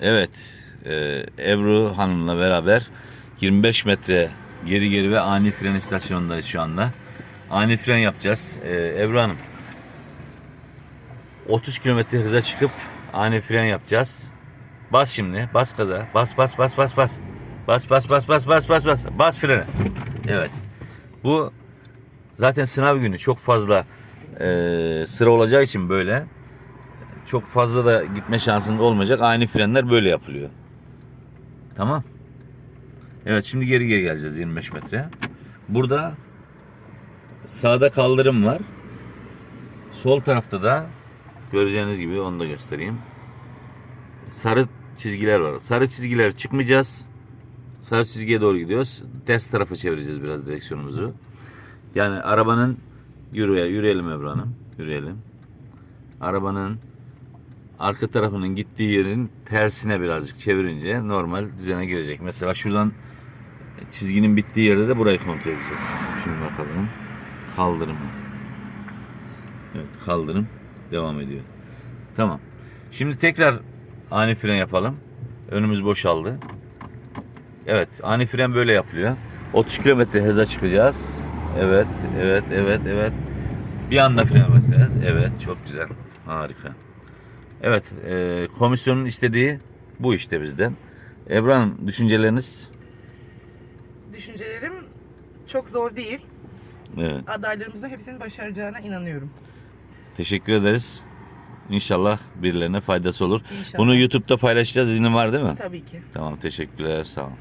Evet, e, Ebru Hanım'la beraber 25 metre geri geri ve ani fren istasyonundayız şu anda. Ani fren yapacağız. E, Ebru Hanım, 30 kilometre hıza çıkıp ani fren yapacağız. Bas şimdi, bas gaza, bas bas bas bas bas. Bas bas bas bas bas bas bas. Bas frene. Evet. Bu zaten sınav günü çok fazla e, sıra olacağı için böyle çok fazla da gitme şansın olmayacak. Ani frenler böyle yapılıyor. Tamam. Evet şimdi geri geri geleceğiz 25 metre. Burada sağda kaldırım var. Sol tarafta da göreceğiniz gibi onu da göstereyim. Sarı çizgiler var. Sarı çizgiler çıkmayacağız. Sarı çizgiye doğru gidiyoruz. Ters tarafa çevireceğiz biraz direksiyonumuzu. Yani arabanın yürüye yürüyelim Ebru Hanım. Yürüyelim. Arabanın arka tarafının gittiği yerin tersine birazcık çevirince normal düzene girecek. Mesela şuradan çizginin bittiği yerde de burayı kontrol edeceğiz. Şimdi bakalım. Kaldırım. Evet kaldırım devam ediyor. Tamam. Şimdi tekrar ani fren yapalım. Önümüz boşaldı. Evet ani fren böyle yapılıyor. 30 kilometre hıza çıkacağız. Evet, evet, evet, evet. Bir anda frene bakacağız. Evet, çok güzel. Harika. Evet, e, komisyonun istediği bu işte bizden. Ebru Hanım, düşünceleriniz? Düşüncelerim çok zor değil. Evet, Adaylarımızın hepsinin başaracağına inanıyorum. teşekkür ederiz. İnşallah birilerine faydası olur. İnşallah. Bunu YouTube'da paylaşacağız. İznin var değil mi? Tabii ki. Tamam, teşekkürler. Sağ olun.